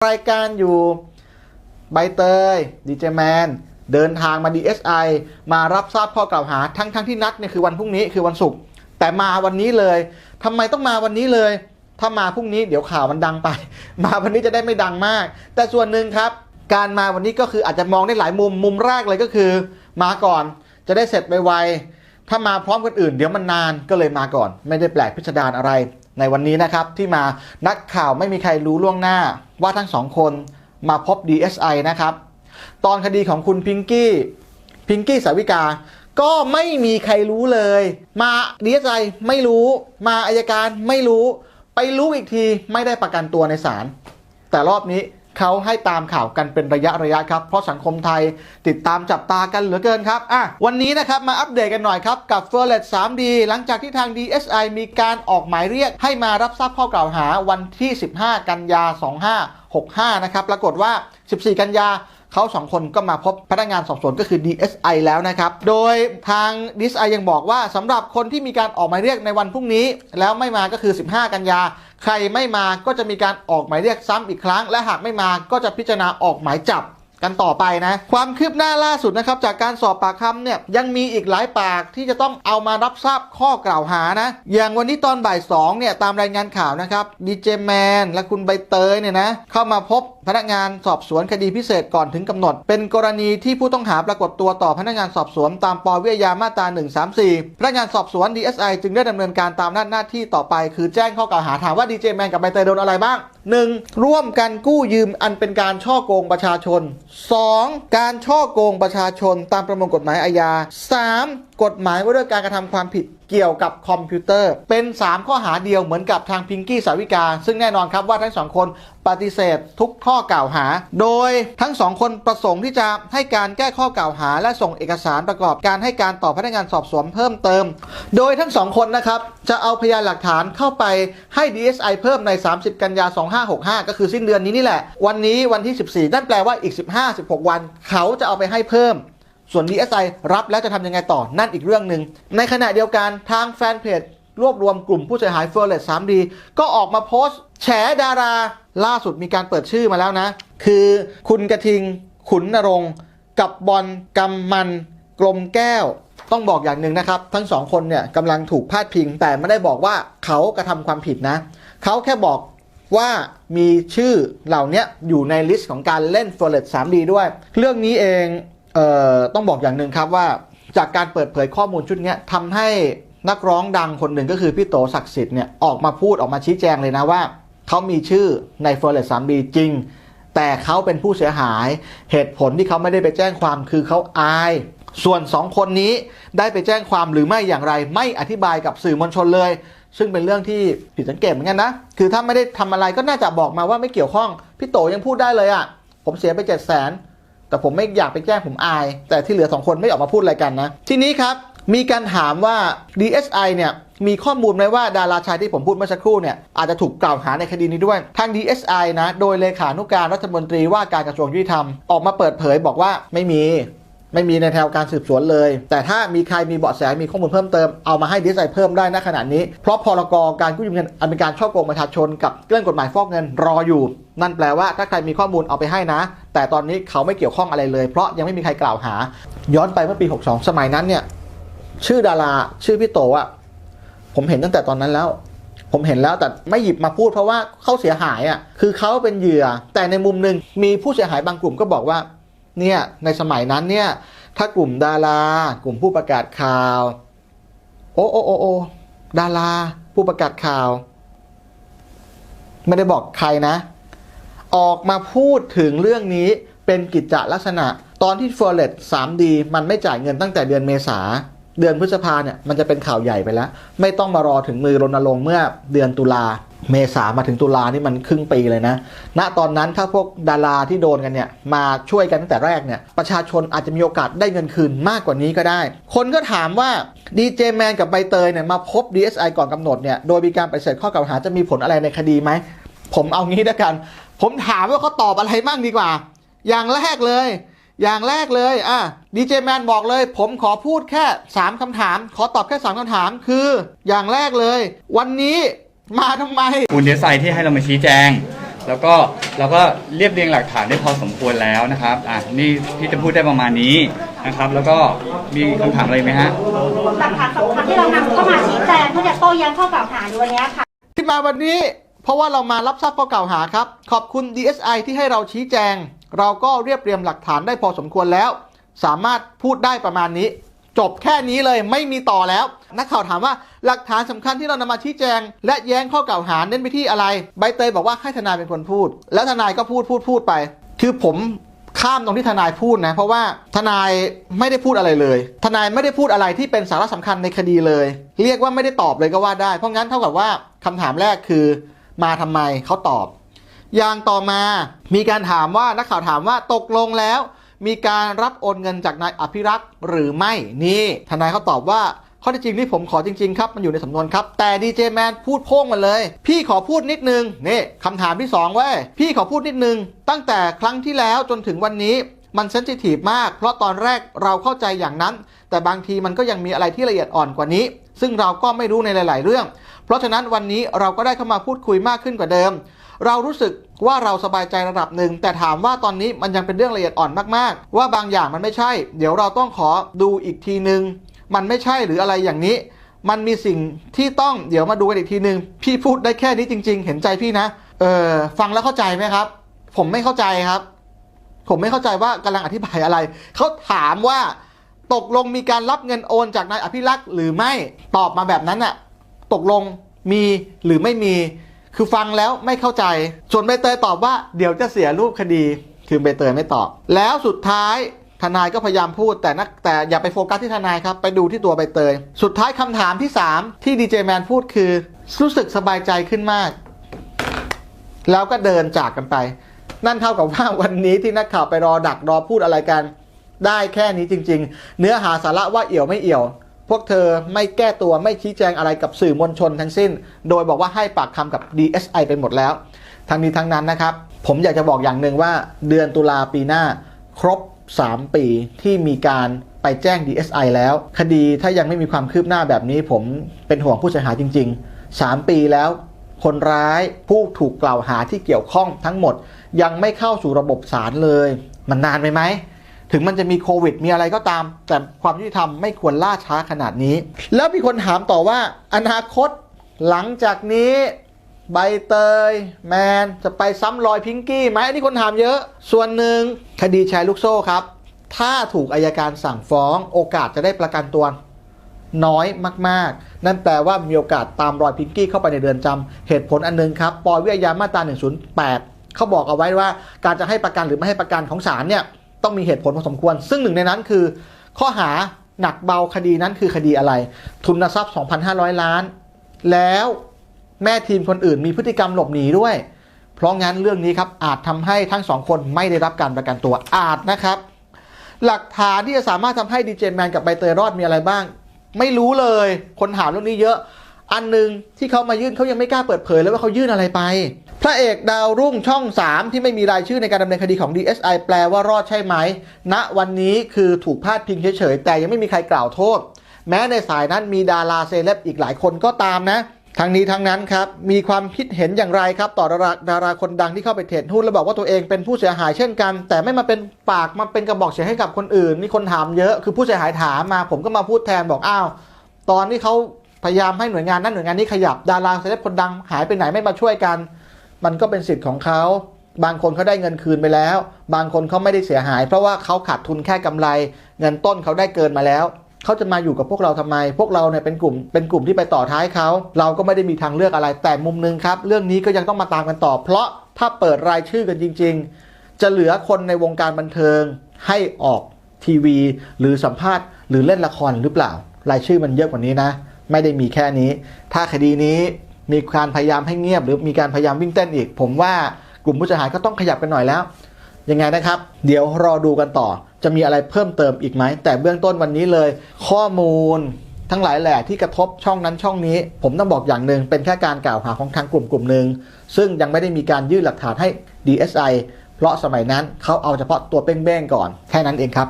รายการอยู่ ใบเตยดีเจแมนเดินทางมา DSI มารับทราบข้อกล่าวหาทั้งทั้งที่นัดเนี่ยคือวันพรุ่งนี้คือวันศุกร์แต่มาวันนี้เลยทำไมต้องมาวันนี้เลย ถ้ามาพรุ่งนี้เดี๋ยวข่าวมันดังไป มาวันนี้จะได้ไม่ดังมาก แต่ส่วนหนึ่งครับ การมาวันนี้ก็คืออาจจะมองได้หลายมุมมุมแรกเลยก็คือ มาก่อนจะได้เสร็จไวๆถ้ามาพร้อมกันอื่นเดี๋ยวมันนานก็เลยมาก่อน ไม่ได้แปลกพิสดารอะไร ในวันนี้นะครับที่มานักข่าวไม่มีใครรู้ล่วงหน้าว่าทั้งสองคนมาพบ DSI นะครับ ตอนคดีของคุณพิงกี้พิงกี้สาวิกา ก็ไม่มีใครรู้เลย มา DSI ไม่รู้ มาอายการไม่รู้ ไปรู้อีกทีไม่ได้ประกันตัวในศาลแต่รอบนี้ เขาให้ตามข่าวกันเป็นระยะระยะครับ เพราะสังคมไทยติดตามจับตากันเหลือเกินครับอะวันนี้นะครับมาอัปเดตกันหน่อยครับ กับ f e r r e t 3D หลังจากที่ทาง DSI มีการออกหมายเรียกให้มารับทราบข้อกล่าวหาวันที่ 15 กันยา 2565 นะครับปรากฏว่า 14 กันยา เขาสองคนก็มาพบพนักงานสอบสวนก็คือ DSI แล้วนะครับ โดยทาง DSI ยังบอกว่าสำหรับคนที่มีการออกหมายเรียกในวันพรุ่งนี้ แล้วไม่มาก็คือ 15 กันยา ใครไม่มาก็จะมีการออกหมายเรียกซ้ำอีกครั้ง และหากไม่มาก็จะพิจารณาออกหมายจับ กันต่อไปนะ ความคืบหน้าล่าสุดนะครับ จากการสอบปากคำเนี่ยยังมีอีกหลายปากที่จะต้องเอามารับทราบข้อกล่าวหานะ อย่างวันนี้ตอนบ่าย2เนี่ยตามรายงานข่าวนะครับดีเจแมนและคุณใบเตยเนี่ยนะเข้ามาพบพนักงานสอบสวนคดีพิเศษก่อนถึงกำหนด เป็นกรณีที่ผู้ต้องหาปรากฏตัวต่อพนักงานสอบสวนตามปวิทยามาตรา 134 พนักงานสอบสวน DSI จึงได้ดำเนินการตามหน้าหน้าที่ต่อไป คือแจ้งข้อกล่าวหาถามว่าดีเจแมนกับใบเตยโดนอะไรบ้าง 1. ร่วมกันกู้ยืมอันเป็นการช่อโกงประชาชน 2. การช่อโกงประชาชนตามประมวลกฎหมายอาญา 3. กฎหมายว่าด้วยการกระทำความผิด เกี่ยวกับคอมพิวเตอร์ เป็น 3 ข้อหาเดียวเหมือนกับทางพิงกี้สาวิกา ซึ่งแน่นอนครับว่าทั้งสองคนปฏิเสธทุกข้อกล่าวหา โดยทั้งสองคนประสงค์ที่จะให้การแก้ข้อกล่าวหา และส่งเอกสารประกอบการให้การต่อพนักงานสอบสวนเพิ่มเติม โดยทั้งสองคนนะครับจะเอาพยานหลักฐานเข้าไปให้ DSI เพิ่มใน 30 กันยา 2565 ก็คือสิ้นเดือนนี้นี่แหละ วันนี้วันที่ 14 นั่นแปลว่าอีก 15-16 วัน เขาจะเอาไปให้เพิ่ม ส่วน DSI รับแล้วจะทำยังไงต่อนั่นอีกเรื่องหนึ่งในขณะเดียวกันทางแฟนเพจรวบรวมกลุ่มผู้เสียหาย f o r r e t 3D ก็ออกมาโพสต์ แฉดารา ล่าสุดมีการเปิดชื่อมาแล้วนะ คือคุณกระทิง ขุนนรงกับบอลกำมัน กลมแก้ว ต้องบอกอย่างหนึ่งนะครับ ทั้งสองคนเนี่ยกำลังถูกพาดพิง แต่ไม่ได้บอกว่าเขากระทำความผิดนะ เขาแค่บอกว่ามีชื่อเหล่านี้อยู่ในลิสต์ของการเล่น f o r r e t 3D ด้วย เรื่องนี้เอง ต้องบอกอย่างหนึ่งครับว่าจากการเปิดเผยข้อมูลชุดนี้ทำให้นักร้องดังคนหนึ่งก็คือพี่โตศักดิ์สิทธิ์เนี่ยออกมาพูดออกมาชี้แจงเลยนะว่าเขามีชื่อใน f o r e t 3D จริง แต่เขาเป็นผู้เสียหายเหตุผลที่เขาไม่ได้ไปแจ้งความคือเขาอาย ส่วน2คนนี้ได้ไปแจ้งความหรือไม่อย่างไรไม่อธิบายกับสื่อมวลชนเลย ซึ่งเป็นเรื่องที่ผิดสังเกตเหมือนกันนะคือถ้าไม่ได้ทำอะไรก็น่าจะบอกมาว่าไม่เกี่ยวข้องพี่โตยังพูดได้เลยอะ่ะผมเสียไปเจ็ดแสน แต่ผมไม่อยากไปแจ้งผมอาย แต่ที่เหลือสองคนไม่ออกมาพูดอะไรกันนะ ทีนี้ครับมีการถามว่า DSI เนี่ยมีข้อมูลไหมว่าดาราชายที่ผมพูดเมื่อสักครู่เนี่ยอาจจะถูกกล่าวหาในคดีนี้ด้วย ทาง DSI นะ โดยเลขานุการรัฐมนตรีว่าการกระทรวงยุติธรรมออกมาเปิดเผยบอกว่าไม่มี ไม่มีในแนวการสืบสวนเลย แต่ถ้ามีใครมีเบาะแสมีข้อมูลเพิ่มเติมเอามาให้ DSI เพิ่มได้ณขณะนี้ เพราะพรกการกู้ยืมเงินอเป็นการช่อโกงประชาชนกับเรื่องกฎหมายฟอกเงินรออยู่ นั่นแปลว่าถ้าใครมีข้อมูลเอาไปให้นะ แต่ตอนนี้เขาไม่เกี่ยวข้องอะไรเลย เพราะยังไม่มีใครกล่าวหา ย้อนไปเมื่อปี 62 สมัยนั้นเนี่ยชื่อดาราชื่อพี่โตอะผมเห็นตั้งแต่ตอนนั้นแล้ว ผมเห็นแล้วแต่ไม่หยิบมาพูดเพราะว่าเขาเสียหายอะคือเขาเป็นเหยื่อ แต่ในมุมหนึ่งมีผู้เสียหายบางกลุ่มก็บอกว่า เนี่ยในสมัยนั้นเนี่ยถ้ากลุ่มดารากลุ่มผู้ประกาศข่าว โอ้โอ้โอ้โอดาราผู้ประกาศข่าว ไม่ได้บอกใครนะ ออกมาพูดถึงเรื่องนี้เป็นกิจจลักษณะ ตอนที่ f o r e x 3D มันไม่จ่ายเงินตั้งแต่เดือนเมษาเดือนพฤษภาเนี่ยมันจะเป็นข่าวใหญ่ไปแล้ว ไม่ต้องมารอถึงมือรณรงค์เมื่อเดือนตุลา เมษามาถึงตุลานี่มันครึ่งปีเลยนะ ณ ตอนนั้นถ้าพวกดาราที่โดนกันเนี่ยมาช่วยกันตั้งแต่แรกเนี่ยประชาชนอาจจะมีโอกาสได้เงินคืนมากกว่านี้ก็ได้ คนก็ถามว่าดีเจแมนกับใบเตยเนี่ยมาพบ DSI ก่อนกำหนดเนี่ยโดยมีการปฏิเสธข้อกล่าวหาจะมีผลอะไรในคดีไหม ผมเอางี้แล้วกัน ผมถามว่าเขาตอบอะไรมั่งดีกว่า อย่างแรกเลย อย่างแรกเลยอะดีเจแมนบอกเลย ผมขอพูดแค่ 3คำถาม ขอตอบแค่ 3คำถามคือ อย่างแรกเลย วันนี้ มาทำไมคุณเดซไซที่ให้เรามาชี้แจง แล้วก็เราก็เรียบเรียงหลักฐานได้พอสมควรแล้วนะครับอะนี่พี่จะพูดได้ประมาณนี้นะครับ แล้วก็มีคำถามอะไรไหมฮะ หลักฐานสำคัญที่เรานำเข้ามาชี้แจงเพื่อจะโต้แย้งข้อกล่าวหาในวันนี้ค่ะ ที่มาวันนี้ เพราะว่าเรามารับทราบข้อกล่าวหาครับ ขอบคุณ DSI ที่ให้เราชี้แจง เราก็เรียบเรียงหลักฐานได้พอสมควรแล้ว สามารถพูดได้ประมาณนี้ จบแค่นี้เลยไม่มีต่อแล้ว นักข่าวถามว่าหลักฐานสำคัญที่เรานำมาชี้แจง และแย้งข้อกล่าวหาเน้นไปที่อะไร ใบเตยบอกว่าให้ทนายเป็นคนพูด แล้วทนายก็พูดพูดพูดไป คือผมข้ามตรงที่ทนายพูดนะ เพราะว่าทนายไม่ได้พูดอะไรเลย ทนายไม่ได้พูดอะไรที่เป็นสาระสำคัญในคดีเลย เรียกว่าไม่ได้ตอบเลยก็ว่าได้ เพราะงั้นเท่ากับว่าคำถามแรกคือ มาทำไมเขาตอบ อย่างต่อมามีการถามว่านักข่าวถามว่าตกลงแล้ว มีการรับโอนเงินจากนายอภิรักษ์หรือไม่นี่ทนายเขาตอบว่าข้อท็จจริงที่ผมขอจริง ๆ ครับ มันอยู่ในสำนวนครับ แต่ดีเจแมนพูดโพ่งมาเลย พี่ขอพูดนิดนึงนี่คำถามที่สองเว้ยพี่ขอพูดนิดนึง ตั้งแต่ครั้งที่แล้วจนถึงวันนี้มันเซนซิทีฟมาก เพราะตอนแรกเราเข้าใจอย่างนั้น แต่บางทีมันก็ยังมีอะไรที่ละเอียดอ่อนกว่านี้ ซึ่งเราก็ไม่รู้ในหลาย ๆ เรื่อง เพราะฉะนั้นวันนี้เราก็ได้เข้ามาพูดคุยมากขึ้นกว่าเดิม เรารู้สึกว่าเราสบายใจระดับหนึ่ง แต่ถามว่าตอนนี้มันยังเป็นเรื่องละเอียดอ่อนมาก ๆ ว่าบางอย่างมันไม่ใช่ เดี๋ยวเราต้องขอดูอีกทีนึง มันไม่ใช่หรืออะไรอย่างนี้ มันมีสิ่งที่ต้องเดี๋ยวมาดูกันอีกทีนึง พี่พูดได้แค่นี้จริง ๆ เห็นใจพี่นะ เออฟังแล้วเข้าใจไหมครับ ผมไม่เข้าใจครับ ผมไม่เข้าใจว่ากำลังอธิบายอะไร เขาถามว่า ตกลงมีการรับเงินโอนจากนายอภิรักษ์หรือไม่ตอบมาแบบนั้นน่ะตกลงมีหรือไม่มี คือฟังแล้วไม่เข้าใจ ส่วนใบเตยตอบว่าเดี๋ยวจะเสียรูปคดี คือใบเตยไม่ตอบ แล้วสุดท้ายทนายก็พยายามพูดแต่นักแต่อย่าไปโฟกัสที่ทนายครับ ไปดูที่ตัวใบเตย สุดท้ายคำถามที่ 3 ที่ดีเจแมนพูดคือ รู้สึกสบายใจขึ้นมาก แล้วก็เดินจากกันไป นั่นเท่ากับว่าวันนี้ที่นักข่าวไปรอดักรอพูดอะไรกัน ได้แค่นี้จริง ๆ เนื้อหาสาระว่าเอี่ยวไม่เอี่ยว พวกเธอไม่แก้ตัวไม่ชี้แจงอะไรกับสื่อมวลชนทั้งสิ้น โดยบอกว่าให้ปากคำกับ DSI ไปหมดแล้ว ทั้งนี้ทั้งนั้นนะครับ ผมอยากจะบอกอย่างหนึ่งว่า เดือนตุลาปีหน้า ครบ 3 ปีที่มีการไปแจ้ง DSI แล้ว คดีถ้ายังไม่มีความคืบหน้าแบบนี้ ผมเป็นห่วงผู้เสียหายจริง ๆ 3 ปีแล้ว คนร้ายผู้ถูกกล่าวหาที่เกี่ยวข้องทั้งหมด ยังไม่เข้าสู่ระบบศาลเลย มันนานไปไหม ถึงมันจะมีโควิดมีอะไรก็ตาม แต่ความยุติธรรมไม่ควรล่าช้าขนาดนี้ แล้วมีคนถามต่อว่า อนาคตหลังจากนี้ใบเตย แมน จะไปซ้ำรอยพิงกี้ไหมอันนี้คนถามเยอะ ส่วนหนึ่งคดีแชร์ลูกโซ่ครับ ถ้าถูกอายการสั่งฟ้องโอกาสจะได้ประกันตัวน้อยมาก ๆ นั่นแปลว่ามีโอกาสตามรอยพิงกี้เข้าไปในเรือนจำเหตุผลอันหนึงครับ ปอยวิทยามาตรา108 เขาบอกเอาไว้ว่า การจะให้ประกันหรือไม่ให้ประกันของศาลเนี่ย ต้องมีเหตุผลพอสมควร ซึ่งหนึ่งในนั้นคือ ข้อหาหนักเบาคดีนั้นคือคดีอะไร ทุนทรัพย์ 2,500 ล้าน แล้วแม่ทีมคนอื่นมีพฤติกรรมหลบหนีด้วย เพราะงั้นเรื่องนี้ครับอาจทำให้ทั้งสองคนไม่ได้รับการประกันตัวอาจนะครับ หลักฐานที่จะสามารถทำให้ดีเจแมนกับใบเตยรอดมีอะไรบ้าง ไม่รู้เลย คนถามเรื่องนี้เยอะ อันหนึ่งที่เขามายื่นเขายังไม่กล้าเปิดเผยเลยว่าเขายื่นอะไรไป พระเอกดาวรุ่งช่อง 3 ที่ไม่มีรายชื่อในการดำเนินคดีของ DSI แปลว่ารอดใช่ไหมณวันนี้คือถูกพาดพิงเฉยๆ แต่ยังไม่มีใครกล่าวโทษ แม้ในสายนั้นมีดาราเซเลบอีกหลายคนก็ตามนะ ทั้งนี้ทั้งนั้นครับ มีความคิดเห็นอย่างไรครับ ต่อดาราดาราคนดังที่เข้าไปเทรดหุ้นแล้วบอกว่าตัวเองเป็นผู้เสียหายเช่นกัน แต่ไม่มาเป็นปากมาเป็นกระบอกเสียงให้กับคนอื่นนี่คนถามเยอะคือผู้เสียหายถามมาผมก็มาพูดแทนบอกอ้าวตอนที่เขาพยายามให้หน่วยงานนั้นหน่วยงานนี้ขยับดาราเซเลบคนดังหายไปไหนไม่มาช่วยกัน มันก็เป็นสิทธิ์ของเขาบางคนเขาได้เงินคืนไปแล้ว บางคนเขาไม่ได้เสียหาย เพราะว่าเขาขาดทุนแค่กำไร เงินต้นเขาได้เกินมาแล้วเขาจะมาอยู่กับพวกเราทำไม พวกเราเนี่ยเป็นกลุ่ม เป็นกลุ่มที่ไปต่อท้ายเขาเราก็ไม่ได้มีทางเลือกอะไร แต่มุมหนึงครับ เรื่องนี้ก็ยังต้องมาตามกันต่อ เพราะถ้าเปิดรายชื่อกันจริง ๆ จะเหลือคนในวงการบันเทิง ให้ออกทีวี หรือสัมภาษณ์ หรือเล่นละครหรือเปล่า รายชื่อมันเยอะกว่านี้นะ ไม่ได้มีแค่นี้ ถ้าคดีนี้ มีการพยายามให้เงียบ หรือมีการพยายามวิ่งเต้นอีก ผมว่ากลุ่มผู้เสียหายก็ต้องขยับกันหน่อยแล้วยังไงนะครับ เดี๋ยวรอดูกันต่อ จะมีอะไรเพิ่มเติมอีกไหม แต่เบื้องต้นวันนี้เลย ข้อมูลทั้งหลายแหล่ที่กระทบช่องนั้นช่องนี้ ผมต้องบอกอย่างหนึ่งเป็นแค่การกล่าวหาของทางกลุ่มกลุ่มหนึ่งซึ่งยังไม่ได้มีการยื่นหลักฐานให้ DSI เพราะสมัยนั้นเขาเอาเฉพาะตัวเป้งๆก่อน แค่นั้นเองครับ